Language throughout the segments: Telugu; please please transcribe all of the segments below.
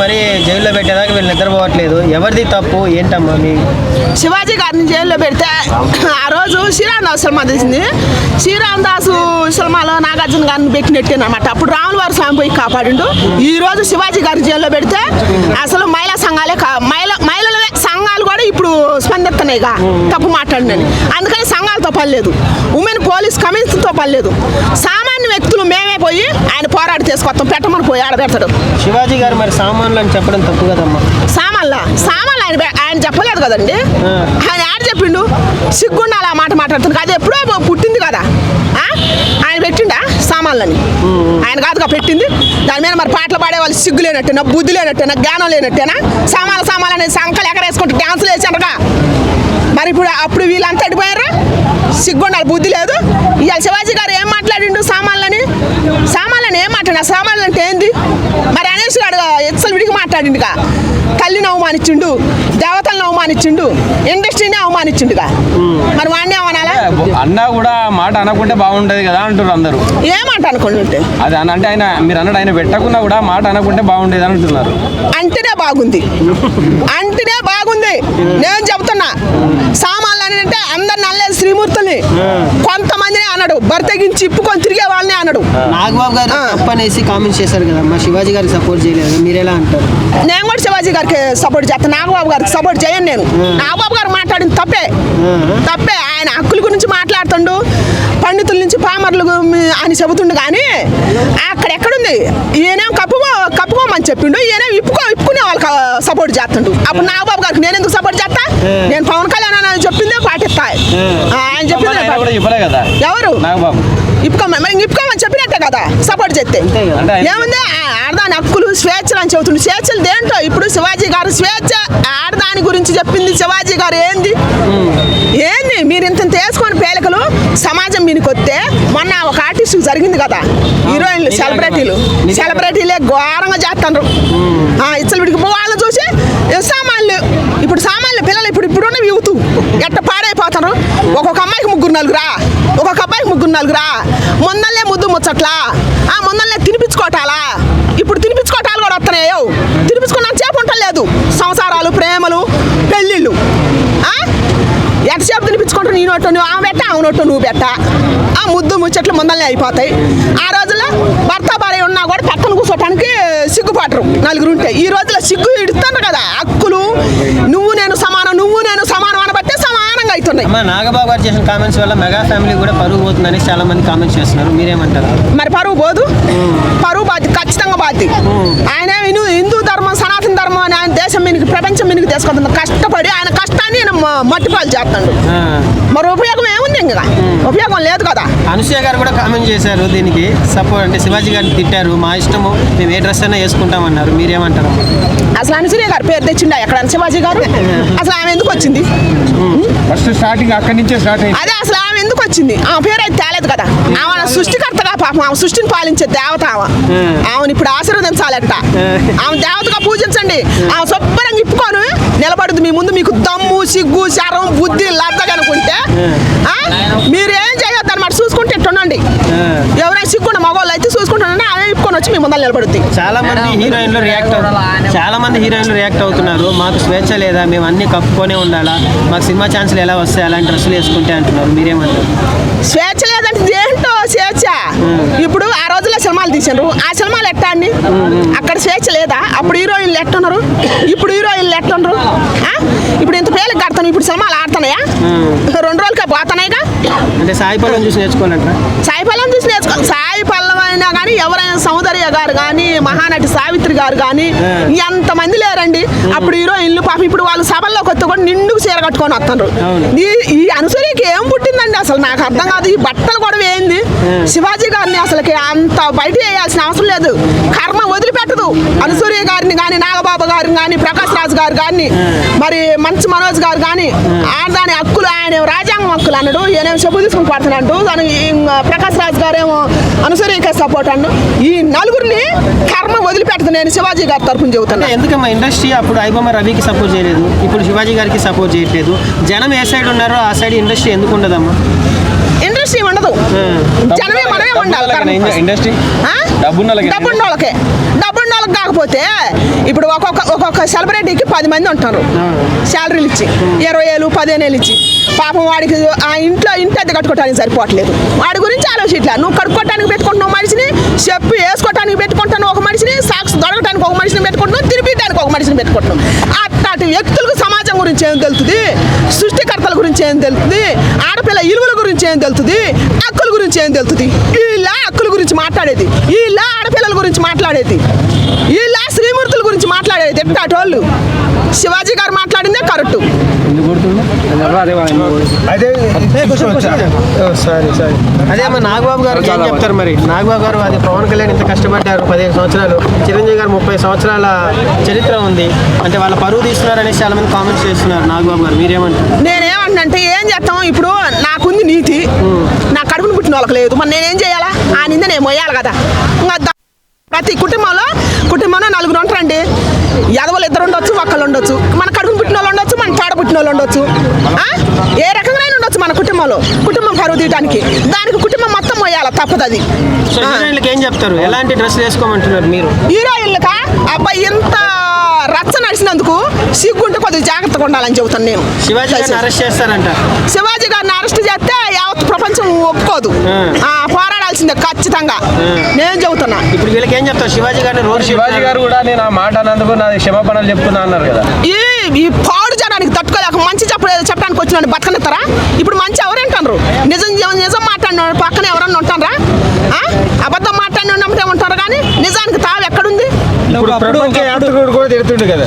మరీ జైల్లో పెట్టేదాకా వీళ్ళు నిద్రపోవట్లేదు. ఎవరిది తప్పు? ఏంటమ్మా మీ శివాజీ గారిని జైల్లో పెడితే ఆ రోజు శ్రీరామదాసు సినిమా తీసింది. శ్రీరామదాసు సినిమాలో నాగార్జున గారిని పెట్టినట్టేనమాట అప్పుడు రాములవారి స్వామి పోయి కాపాడిండు. ఈ రోజు శివాజీ గారిని జైల్లో పెడితే అసలు మహిళా సంఘాలే కా మహిళ ఇప్పుడు స్పందిస్తున్నాయిగా తప్పు మాట్లాడినని. అందుకని సంఘాలతో పనిలేదు. ఉమెన్ పోలీస్ కమిషన్తో పనిలేదు. సామాన్య వ్యక్తులు మేమే పోయి ఆయన పోరాడి తీసుకొస్తాం పెట్టమని పోయి ఆడబెడతాడు శివాజీ గారు మరి సామాన్లు అని చెప్పడం తప్పు కదమ్మా? సామాన్ల సామాన్లు ఆయన ఆయన చెప్పలేదు కదండి? ఆయన ఆడ చెప్పిండు. సిగ్గుండాలి ఆ మాట మాట్లాడుతుంది అది ఎప్పుడో పుట్టింది కదా? ఆయన పెట్టిండా సామాన్లని? ఆయన కాదుగా పెట్టింది. దాని మీద మరి పాటలు పాడే వాళ్ళు సిగ్గు లేనట్టేనా బుద్ధి లేనట్టేనా జ్ఞానం లేనట్టేనా? సామాన్ల సామాన్లు సంకలు ఎగరేసుకుంటూ డ్యాన్సులు వేసాడగా మరి ఇప్పుడు అప్పుడు వీళ్ళంతా అడిపోయారా సిగ్గుండాలి బుద్ధి లేదు. ఇవాళ శివాజీ గారు ఏం మాట్లాడిండు సామాన్లని? సామాన్లని ఏం మాట్లాడినా? సామాన్లు అంటే ఏంది? మరి అనేసి గారు ఎత్సలు విడిగి మాట్లాడిండుగా. తల్లిని అవమానించిండు దేవతలను అవమానించిండు ఇండస్ట్రీని అవమానించిండుగా. మరి వాడిని అవనాలా అన్నా కూడా మాట అనకుంటే బాగుంటది కదా అంటారు అందరూ. ఏమంట ఉంటే అది అన- అంటే ఆయన మీరు అన్నాడు ఆయన పెట్టకున్నా కూడా మాట అనకుంటే బాగుండేది అని అంటున్నారు. అంటేనే బాగుంది. అంటేనే బాగుంది నేను చెబుతున్నా సామాన్లు అని అంటే అందరు నల్లేదు శ్రీమూర్తుల్ని. కొంతమందిని అన్నాడు బర్తగించి ఇప్పుకొని తిరిగే వాళ్ళని అన్నాడు నాగబాబు గారు ఆ. తప్పు అనేసి కామెంట్ చేశారు కదమ్మా. శివాజీ గారికి సపోర్ట్ చేయలేదు. మీరు ఎలా అంటారు? నేను కూడా శివాజీ గారికి సపోర్ట్ చేస్తాను నాగబాబు గారికి సపోర్ట్ చేయను నేను. నాగబాబు గారు మాట్లాడింది తప్పే. తప్పే. ఆయన హక్కుల గురించి మాట్లాడుతుండు. పండితుల నుంచి పామర్లు అని చెబుతుండు కానీ అక్కడ ఎక్కడుంది? ఈయనేం కప్పుకో కప్పుకోమని చెప్పిండు. ఈయనేం ఇప్పుకో ఇప్పుకునే వాళ్ళకి సపోర్ట్ చేస్తుండు. అప్పుడు నాగబాబు గారికి నేను ఎందుకు సపోర్ట్ చేస్తా? నేను పవన్ కళ్యాణ్ అని చెప్పిందే పాటిస్తా. ఆ, ఆయన కదా. ఎవరు? ఇప్పుకోమని ఇప్పుకోమని చెప్పినట్టే కదా సపోర్ట్ చేస్తే. ఏముంది? ఆడదాని హక్కులు స్వేచ్ఛలు అని చెబుతుండు. స్వేచ్ఛలు దేంటో ఇప్పుడు శివాజీ గారు స్వేచ్ఛ ఆడదాని గురించి చెప్పింది శివాజీ గారు ఏంది? ఏంది? మీరు ఇంత తీసుకొని పేలికలు సమాజం మీనికి వస్తే మొన్న ఒక ఆర్టిస్ట్ జరిగింది కదా హీరోయిన్లు. సెలబ్రిటీలు. సెలబ్రిటీలే ఘోరంగా చేస్తాండ్రు. ఇచ్చలు విడికి వాళ్ళని చూసి ఏ సామాన్లు ఇప్పుడు సామాన్లు పిల్లలు ఇప్పుడు ఇప్పుడున్న యూత్ ఎట్ట పాడైపోతారు ఒక్కొక్క అమ్మాయికి ముగ్గురు నలుగురా ఒక్కొక్క అబ్బాయికి ముగ్గురు నలుగురా? ముందల్లే ముద్దు ముచ్చట్లా? ఆ ముందల్లే తినిపించుకోవటాలా ఇప్పుడు తినిపించుకోవటాలు కూడా వస్తున్నాయో తినిపించుకున్నాక చేపు ఉండలేదు సంసారాలు ప్రేమలు పెళ్ళిళ్ళు. ఆ? ఎంతసేపు తినిపించుకుంటా నీ నోటు నువ్వు ఆమె పెట్ట అవునొట్టు నువ్వు పెట్ట? ఆ ముద్దు ముచ్చట్లు ముందల్లే అయిపోతాయి. ఆ రోజుల్లో భర్త భార్య ఉన్నా కూడా పక్కన కూర్చోటానికి సిగ్గుపడరు నలుగురు ఉంటే. ఈ రోజుల్లో సిగ్గు ఇడుతాను కదా ఆ నువ్వు నేను సమానం నువ్వు నేను సమానం అనబట్టే అవుతున్నాయి అమ్మా నాగబాబు గారు చేసిన కామెంట్స్ వల్ల మెగా ఫ్యామిలీ కూడా పరుగు పోతుందని చాలా మంది కామెంట్స్ చేస్తున్నారు. మీరేమంటారు? మరి పరువు పోదు. పరువు బాధ్యత ఖచ్చితంగా బాధ్యత. ఆయన హిందూ హిందూ ధర్మం సనాతన ధర్మం అని ఆయన దేశం మీనికి ప్రపంచం మీనికి తీసుకొస్తుంది కష్టపడి ఆయన కష్టాన్ని ఆయన మట్టిపాలు చేస్తాడు. మరి ఉపయోగం ఏముంది ఇంకా ఉపయోగం లేదు కదా? అనసూయ గారు కూడా కామెంట్ చేశారు దీనికి. సపోర్ట్ అంటే శివాజీ గారిని తిట్టారు. మా ఇష్టము మేము ఏ డ్రెస్ అయినా వేసుకుంటామన్నారు. మీరేమంటారు? అసలు అనుసూయ గారు పేరు తెచ్చిండా ఎక్కడ? శివాజీ గారు? అసలు ఆమె ఎందుకు వచ్చింది? ఫస్ట్ స్టార్టింగ్ అక్కడి నుంచే స్టార్ట్ అయింది. అదే అసలు ఆమె ఎందుకు వచ్చింది? ఆమె పేరు అయితే తేలేదు కదా. ఆమె సృష్టికర్తగా పాపం. ఆమె సృష్టిని పాలించే దేవత ఆమె. ఆమెను ఇప్పుడు ఆశీర్వదించాలట ఆమె దేవతగా పూజించండి. ఆమె శుభ్రంగా ఇప్పుకొని. నిలబడుద్ది మీ ముందు మీకు దమ్ము సిగ్గు శరం బుద్ధి లద్దగా అనుకుంటే ఆ? మీరు ఏం చేయొద్దు అనమాట చూసుకుంటే ఇట్టుండండి ఎవరైనా సిగ్గుండ మగవాళ్ళు అయితే చూసుకుంటుండండి ఆమె ఇప్పుకొని వచ్చి మీ ముందర నిలబడుద్ది. చాలా మంది హీరోయిన్లు రియాక్ట్ అవుతున్నారు చాలా మంది హీరోయిన్లు రియాక్ట్ అవుతున్నారు. మాకు స్వేచ్ఛ లేదా మేము అన్ని కప్పుకొనే ఉండాలా? మాకు సినిమా ఛాన్సులు ఎలా వస్తాయి? అలాంటి డ్రెస్సులు వేసుకుంటే అంటున్నారు. మీరేమంటారు? స్వేచ్ఛ లేదంటే స్వేచ్ఛ. ఇప్పుడు ఆ రోజుల్లో సినిమాలు తీసారు ఆ సినిమాలు ఎట్టా అండి? అక్కడ స్వేచ్ఛ లేదా? అప్పుడు హీరోయిన్లు ఎట్టున్నారు? ఇప్పుడు హీరోయిన్లు ఎట్టున్నారు? ఆ? ఇప్పుడు ఇంత పేర్లు కడతాను. ఇప్పుడు సినిమాలు ఆడుతున్నాయా? రెండు రోజులకే పోతున్నాయిగా? అంటే సాయి పల్లవి చూసి నేర్చుకోవాలంటారా? సాయి పల్లవి చూసి నేర్చుకో అయినా కానీ ఎవరైనా సౌందర్య గారు కానీ మహానటి సావిత్రి గారు కానీ ఎంతమంది లేరండి. అప్పుడు హీరోయిన్లు పాపం ఇప్పుడు వాళ్ళు సభల్లోకి వస్తే కూడా నిండుకు చీర కట్టుకొని వస్తున్నారు. ఈ ఈ అనుసూయకి ఏం పుట్టిందండి అసలు నాకు అర్థం కాదు. ఈ బట్టలు కూడా ఏంది? శివాజీ గారిని అసలుకి అంత బయట వేయాల్సిన అవసరం లేదు. కర్మ వదిలిపెట్టదు. అనుసూయ గారిని కానీ నాగబాబు గారిని కానీ ప్రకాష్ రాజు గారు కానీ మరి మంచి మనోజ్ గారు కానీ ఆడదాని హక్కులు ఆయన రాజ్యాంగం హక్కులు అన్నాడు. ఈయనేమో చెప్పు తీసుకుని పడుతున్నాడు. దాని ప్రకాష్ రాజు గారేమో అనుసూయకే సపోర్ట్ అన్నాడు ఈ నలుగురిని కర్మ వదిలిపెట్టదు నేను శివాజీ గారి తరఫున చెబుతున్నా. అంటే ఎందుకమ్మా ఇండస్ట్రీ అప్పుడు ఐబొమ్మ రవికి సపోర్ట్ చేయలేదు? ఇప్పుడు శివాజీ గారికి సపోర్ట్ చేయట్లేదు. జనం ఏ సైడ్ ఉన్నారో ఆ సైడ్ ఇండస్ట్రీ ఎందుకు ఉండదమ్మా? ఇండస్ట్రీ ఉండదు. ఉండాలి ఇండస్ట్రీ? ఆ? డబ్బున్నోళ్ళకి డబ్బున్న వాళ్ళకే డబ్బున్న వాళ్ళకి కాకపోతే ఇప్పుడు ఒక్కొక్క ఒక్కొక్క సెలబ్రిటీకి పది మంది ఉంటారు. శాలరీలు ఇచ్చి ఇరవై వేలు పదిహేను వేలు ఇచ్చి. పాపం వాడికి ఆ ఇంట్లో ఇంటి అద్దె కట్టుకోవడానికి సరిపోవట్లేదు. వాడి గురించి ఆలోచించట్లా. నువ్వు కడుక్కోవటానికి పెట్టుకుంటున్నావు మనిషిని చెప్పి వేసుకోవటానికి పెట్టుకుంటాను ఒక మనిషిని సాక్స్ దొరకటానికి ఒక మనిషిని పెట్టుకుంటున్నావు తిరిపియడానికి ఒక మనిషిని పెట్టుకుంటున్నావు. అట్లాంటి వ్యక్తులకు సమాజం గురించి ఏం తెలుస్తుంది? సృష్టికర్తల గురించి ఏం తెలుస్తుంది? ఆడపిల్ల ఇలువల గురించి ఏం తెలుస్తుంది? హక్కుల గురించి ఏం తెలుస్తుంది? వీళ్ళ హక్కుల గురించి మాట్లాడేది. వీళ్ళ ఆడపిల్లల గురించి మాట్లాడేది. వీళ్ళ శ్రీమూర్తుల గురించి మాట్లాడేది. ఎట్టాటోళ్ళు? శివాజీ గారు మాట్లాడిందే కరెక్ట్. అదే సారీ సారీ. అదే మా నాగబాబు గారు ఏం చెప్తారు మరి? నాగబాబు గారు అది పవన్ కళ్యాణ్ ఇంత కష్టపడ్డారు పదిహేను సంవత్సరాలు. చిరంజీవి గారు ముప్పై సంవత్సరాల చరిత్ర ఉంది. అంటే వాళ్ళ పరువు తీస్తున్నారనేసి చాలా మంది కామెంట్స్ చేస్తున్నారు? నాగబాబు గారు మీరేమంటారు? నేనేమంటున్నంటే ఏం చేస్తాం? ఇప్పుడు నాకుంది నీతి. నా కడుపును పుట్టిన వాళ్ళకి లేదు. మరి నేనేం చేయాలా? ఆ నింద నేను మొయ్యాలి కదా. ఇంకా ప్రతి కుటుంబంలో కుటుంబంలో నలుగురు ఉంటారండి. ఎదవలు ఇద్దరు ఉండొచ్చు ఒక్కళ్ళు ఉండొచ్చు. మన కడుపును పుట్టిన వాళ్ళు ఉండొచ్చు మన తోడ పుట్టిన వాళ్ళు ఉండొచ్చు? ఏ రకంగా ఉండొచ్చు మన కుటుంబంలో. కుటుంబం పరువు తీయడానికి దానికి కుటుంబం మొత్తం మొయ్యాలి తప్పదు అది. ఏం చెప్తారు? ఎలాంటి డ్రెస్ వేసుకోమంటున్నారు మీరు? హీరోయిన్లక? అబ్బాయి ఎంత రచ్చ నడిచినందుకు సిగ్గుంటే కొద్దిగా జాగ్రత్తగా ఉండాలని చెబుతాను నేను. శివాజీ గారిని అరెస్ట్ చేస్తారంట. శివాజీ గారిని అరెస్ట్ చేస్తే యావత్ ప్రపంచం ఒప్పుకోదు. పోరాడాల్సిందే ఖచ్చితంగా. నేను చెబుతున్నా. ఇప్పుడు వీళ్ళకి ఏం చెప్తారు? శివాజీ గారిని రోజు శివాజీ గారు కూడా నేను ఆ మాట అన్నందుకు నాది క్షమాపణలు చెప్తున్నా అన్నారు కదా. ఈ ఈ పాడు జనానికి తట్టుకోలేక మంచి చెప్ప చెప్పడానికి వచ్చిన బతకనిస్తారా? ఇప్పుడు మంచి ఎవరేంటారు నిజం నిజం- నిజం మాట్లాడిన పక్కన ఎవరన్నా ఉంటారా? ఆ? అబద్ధం మాట్లాడిన నమ్మితే ఉంటారు కానీ నిజానికి తావు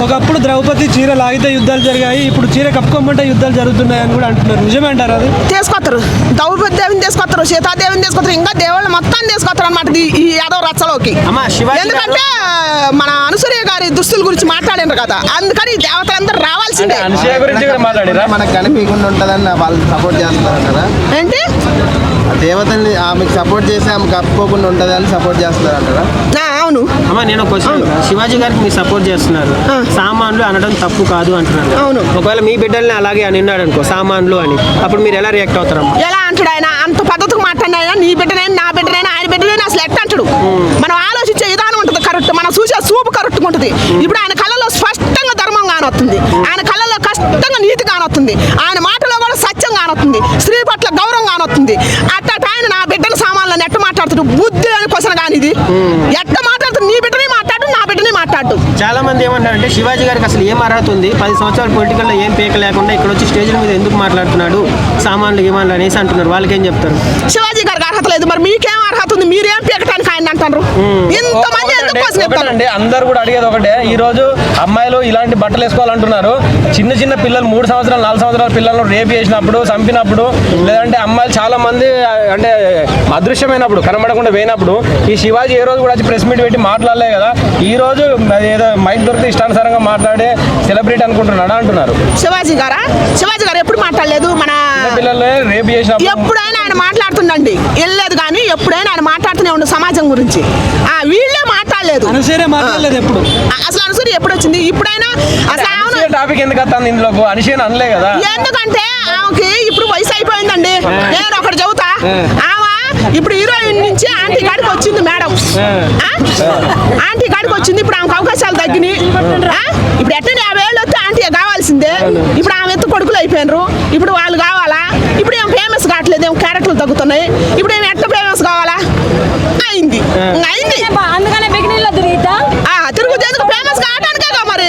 ఒకప్పుడు ద్రౌపది చీర లాగితే యుద్ధాలు జరిగాయి ఇప్పుడు చీర కప్పుకోమంటే యుద్ధాలు జరుగుతున్నాయి అని కూడా అంటున్నారు. నిజమే అంటారు అది తీసుకొస్తారు ద్రౌపదేవిని తీసుకొస్తారు సీతాదేవిని తీసుకొస్తారు ఇంకా దేవుళ్ళు మొత్తం తీసుకొస్తారు అనమాట ఈ యాదవ్ రచ్చలోకి. ఎందుకంటే మన అనుసూయ గారి దుస్తుల గురించి మాట్లాడినారు కదా అందుకని ఈ దేవతలందరూ రావాల్సిందే. అనసూయ గురించి కూడా మాట్లాడిరా? మనకు కనిపించకుండా ఉంటుందని వాళ్ళు సపోర్ట్ కదా. ఏంటి? ఆ దేవతని ఆమెకు సపోర్ట్ చేసి ఆమె కప్పుకోకుండా ఉంటుంది అని సపోర్ట్ చేస్తున్నారు అంటారా అవును. అమ్మా నేను క్వశ్చన్ శివాజీ గారికి మీరు సపోర్ట్ చేస్తున్నారు. సామాన్లు అనడం తప్పు కాదు అంటున్నారు. అవును. ఒకవేళ మీ బిడ్డల్ని అలాగే అని ఉన్నాడు అనుకో సామాన్లు అని అప్పుడు మీరు ఎలా రియాక్ట్ అవుతారమ్మా ఎలా అంటాడు ఆయన? అంత పద్ధతికి మాట్లాడినా నీ బిడ్డనైనా నా బిడ్డనైనా ఆయన బిడ్డనైనా అసలు ఎట్ట అంటాడు? మనం ఆలోచించే విధానం ఉంటుంది కరెక్ట్. మనం చూసే చూపు కరెక్ట్గా ఉంటుంది. ఇప్పుడు ఆయన కళ్ళలో స్పష్టంగా ధర్మం కానొస్తుంది. ఆయన కళ్ళలో కష్టంగా నీతి కానొస్తుంది. ఆయన మాటలో కూడా సత్యం కానొస్తుంది. స్త్రీ పట్ల గౌరవం కానొస్తుంది. అట్ట ఆయన నా బిడ్డల సామాన్లను ఎట్ట మాట్లాడుతాడు బుద్ధి అని క్వశ్చన్ కాని ఇది ఎట్ట మాట్లాడుతుంది నీ బిడ్డనే మాట్లాడు నా బిడ్డనే చాలా మంది ఏమంటారంటే శివాజీ గారికి అసలు ఏం అర్హత ఉంది? పది సంవత్సరాలు పొలిటికల్లో ఏం పీక లేకుండా ఇక్కడ వచ్చి స్టేజ్ల మీద ఎందుకు మాట్లాడుతున్నాడు? సామాన్లు గిమాన్లు అనేసి అంటున్నారు. వాళ్ళకి ఏం చెప్తారు? శివాజీ గారికి అర్హత లేదు. మరి మీకేం అర్హత ఉంది? మీరేం పీకటానికి ఆయన అంటారు ఇంతమంది ఒకటండి అందరు కూడా అడిగేది ఒకటే. ఈ రోజు అమ్మాయిలు ఇలాంటి బట్టలు వేసుకోవాలంటున్నారు. చిన్న చిన్న పిల్లలు మూడు సంవత్సరాలు నాలుగు సంవత్సరాల పిల్లలను రేప్ చేసినప్పుడు చంపినప్పుడు లేదంటే అమ్మాయిలు చాలా మంది అంటే అదృశ్యమైనప్పుడు కనబడకుండా పోయినప్పుడు ఈ శివాజీ ఏ రోజు కూడా వచ్చి ప్రెస్ మీట్ పెట్టి మాట్లాడలే కదా. ఈ రోజు ఏదో మైక్ దొరికితే ఇష్టానుసారంగా మాట్లాడే సెలబ్రిటీ అనుకుంటున్నాడా అంటున్నారు. శివాజీ గారా? శివాజీ గారు ఎప్పుడు మాట్లాడలేదు? మన పిల్లల్ని రేప్ చేసినప్పుడు. ఎప్పుడైనా ఆయన మాట్లాడుతుండండి. వెళ్ళలేదు కానీ ఎప్పుడైనా ఆయన మాట్లాడుతూనే ఉండు సమాజం గురించి. ఆ వీళ్ళే మాట్లాడలేదు అనసూరే మాట్లాడలేదు ఎప్పుడు? అసలు అనుసరి ఎప్పుడు వచ్చింది ఇప్పుడైనా అసలు టాపిక్ ఎందుకు వస్తుంది ఇందులోకి? అనిషేన్ అనలే కదా. ఎందుకంటే ఆమెకి ఇప్పుడు వయసు అయిపోయిందండి. నేను ఒకటి చెబుతా. ఆమె ఇప్పుడు హీరోయిన్ నుంచి ఆంటీ కాడికి వచ్చింది మేడం. ఆ? ఆంటీ కాడికి వచ్చింది ఇప్పుడు ఆమెకు అవకాశాలు తగ్గినాయి? ఇప్పుడు ఎట్లా యాభై ఏళ్ళు వస్తే ఆంటీ కావాల్సిందే. ఇప్పుడు ఆమె ఎత్తు కొడుకులు అయిపోయినరు. ఇప్పుడు వాళ్ళు కావాలా? ఇప్పుడు ఏం ఫేమస్ కావట్లేదు ఏం క్యారెక్టర్లు తగ్గుతున్నాయి? ఇప్పుడు ఏం ఎట్లా ఫేమస్ కావాలా? అయింది. అయింది. అందుకనే బిగినీలో తిరుగుతా? ఆ, తిరుగుతేందుకు ఫేమస్ కావటానికేగా మరి?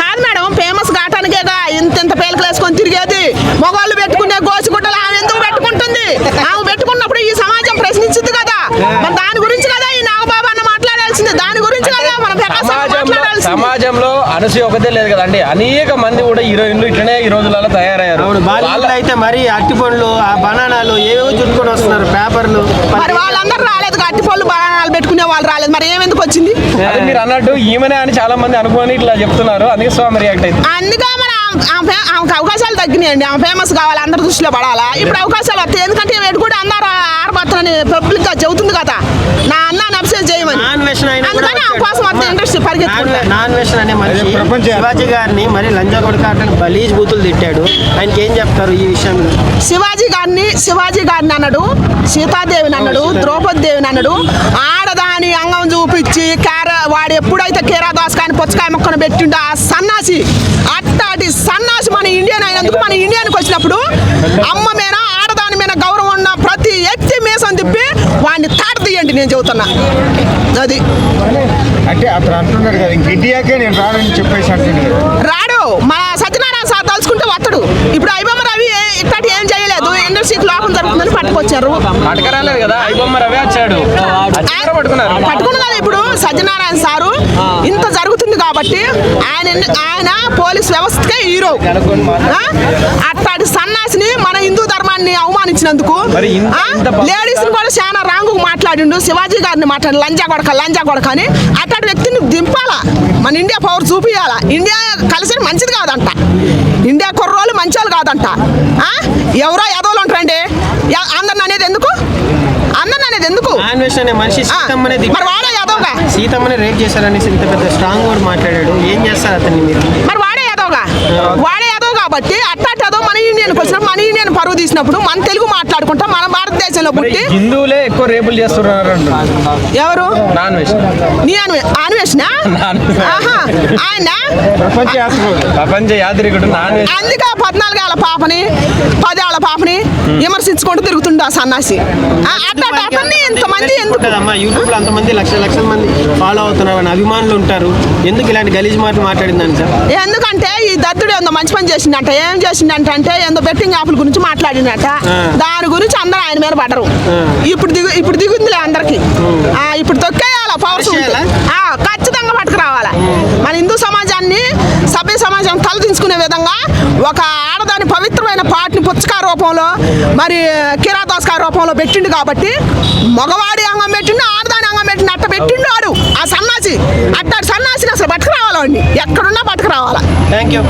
కాదు మేడం ఫేమస్ కావటానికేగా ఇంత ఇంత పేలకలు వేసుకొని తిరిగేది. మగవాళ్ళు పెట్టుకునే గోసిగుడ్డలు ఆమె ఎందుకు పెట్టుకుంటుంది? ఆమె పెట్టుకున్నప్పుడు ఈ సమాజం ప్రశ్నించింది కదా. మరి దాని గురించి కదా ఈ నాగబాబు అన్న మాట్లాడాల్సింది. దాని గురించి కదా మనం సమాజంలో అనసూయ ఒకటే లేదు కదండి. అనేక మంది కూడా హీరోయిన్లు ఇట్లనే ఈ రోజులలో తయారయ్యారు. అయితే మరి అరటి పండ్లు ఆ బనానాలు ఏవేవో చుట్టుకొని వస్తున్నారు పేపర్లు మరి వాళ్ళందరూ రాలేదు అట్టి పళ్ళు బాణాలు పెట్టుకునే వాళ్ళు రాలేదు. మరి ఏమెందుకు వచ్చింది? మీరు అన్నట్టు ఈమెనే అని చాలా మంది అనుకోని ఇట్లా చెప్తున్నారు. అందుకే స్వామి రియాక్ట్ అయితే అందుకే మరి ఆమెకు అవకాశాలు తగ్గినాయండి. ఆమె ఫేమస్ కావాలి అందరి దృష్టిలో పడాలా? ఇప్పుడు అవకాశాలు వస్తాయి. ఎందుకంటే వీడు కూడా అందరూ ఆడబత్తనని పబ్లిక్గా చెబుతుంది కదా. నా అన్న నబ్సే చేయమని. నాన్ వెషన్ ఆయన కూడా అందుకని ఆమె. కోసం వస్తే ఇండస్ట్రీ పరిగెత్తుకుంటా. నాన్- నాన్ వెషన్ అనే మనిషి శివాజీ గారిని మరి లంజా కొడుకాటని బలీజ్ బూతులు తిట్టాడు. ఆయనకి ఏం చెప్తారు ఈ విషయంలో శివాజీ గారిని శివాజీ గారిని అన్నాడు సీతాదేవిని అన్నాడు ద్రౌపది దేవిని అన్నాడు. ఆడదాని అంగం చూపించి కేర వాడు ఎప్పుడైతే కేరా దాస్కాయని పుచ్చకాయ మొక్కను పెట్టిండో ఆ సన్నాసి అట్టాటి సన్నాసి మన ఇండియన్ అయినందుకు మన ఇండియానికి వచ్చినప్పుడు అమ్మ మీద ఆడదాని మీద గౌరవం ఉన్న ప్రతి వ్యక్తి మీసం తిప్పి వాడిని తాట తీయండి నేను చెబుతున్నా. అది. అంటే అతను అంటున్నాడు కదా ఇండియాకే నేను రానని చెప్పేసి రాడు మన సత్యనారాయణ సార్ తలుచుకుంటే వస్తాడు ఇప్పుడు ఐబొమ్మ రవి ఏ- ఇట్లాంటి ఏం చేయలేదు ఇండస్ట్రీకి లోపం జరుగుతుందని పట్టుకొచ్చారు. పట్టుకరాలేదు కదా. ఐబొమ్మ రవి వచ్చాడు. అది కూడా పట్టుకున్నారు. ఇప్పుడు సత్యనారాయణ సారు. ఇంత జరుగుతుంది కాబట్టి ఆయన ఆయన పోలీస్ వ్యవస్థకే హీరో? అట్లాంటి సన్నాసిని మన హిందూ ధర్మాన్ని అవమానించినందుకు లేడీస్ కూడా చాలా రాంగు మాట్లాడిండు శివాజీ గారిని మాట్లాడి లంజా కొడక లంజా కొడక అని. అట్లాంటి వ్యక్తిని దింపాలా? మన ఇండియా పవర్ చూపియాలా ఇండియా కలిసి మంచిది కాదంట. ఇండియా కుర్రోళ్ళు మంచోళ్ళు కాదంట. ఆ? ఎవరో ఎదవలు ఉంటారండి? అందరిని అనేది ఎందుకు? అందరిని అనేది ఎందుకు? మరి వాడే యాదవ్గా సీతమ్మని రేప్ చేశారనేసి ఇంత పెద్ద స్ట్రాంగ్ వర్డ్ మాట్లాడాడు. ఏం చేస్తారు అతన్ని మీరు? మరి వాడే యాదవ్గా వాడే కాబట్టి అట్టాటి యాదవ్ మన ఇండియన్కి వచ్చినప్పుడు మన ఇండియన్ పరువు తీసినప్పుడు మన తెలుగు మాట్లాడుకుంటాం మన భారతదేశంలో పుట్టి. హిందువులే ఎక్కువ రేపులు చేస్తున్నారు ఎవరు? Non veg. నీ అన్వే అన్వేషణ ఆహా ఆయన? ప్రపంచ యాత్ర ప్రపంచ యాత్రికుడు అందుకే పద్నాలుగేళ్ళ పాపని పదేళ్ళ పాపని విమర్శించుకుంటూ తిరుగుతుండు ఆ సన్నాసి. ఆ, అట్టాటి అతన్ని ఇంతమంది ఎందుకు? కదమ్మా యూట్యూబ్లో అంతమంది లక్షల లక్షల మంది ఫాలో అవుతున్నారు అని అభిమానులు ఉంటారు. ఎందుకు ఇలాంటి గలీజ్ మాటలు మాట్లాడిందని సార్? ఎందుకంటే ఈ దత్తుడు మంచి పని చేసిండంట ఏం చేసిండంట అంటే ఏందో బెట్టింగ్ యాప్ల గురించి మాట్లాడినట దాని గురించి అందరూ ఆయన మీద పడరు. ఇప్పుడు దిగు ఇప్పుడు దిగుందిలే అందరికి. ఆ, ఇప్పుడు తొక్కేయాల పవర్స్? ఆ, ఖచ్చితంగా పట్టుకురావాలా. మన హిందూ సమాజాన్ని సభ్య సమాజం తలదించుకునే విధంగా ఒక ఆడదాని పవిత్రమైన పాటని పుచ్చకా రూపంలో మరి కిరాదాస్కా రూపంలో పెట్టిండు కాబట్టి మగవాడి అంగం పెట్టిండు ఆడదాని అంగం పెట్టిండు అట్ట పెట్టిండు వాడు. ఆ సన్నాసి అట్టాడు సన్నాసిని అసలు పట్టుకురావాలండి ఎక్కడున్నా పట్టుకురావాలా. Thank you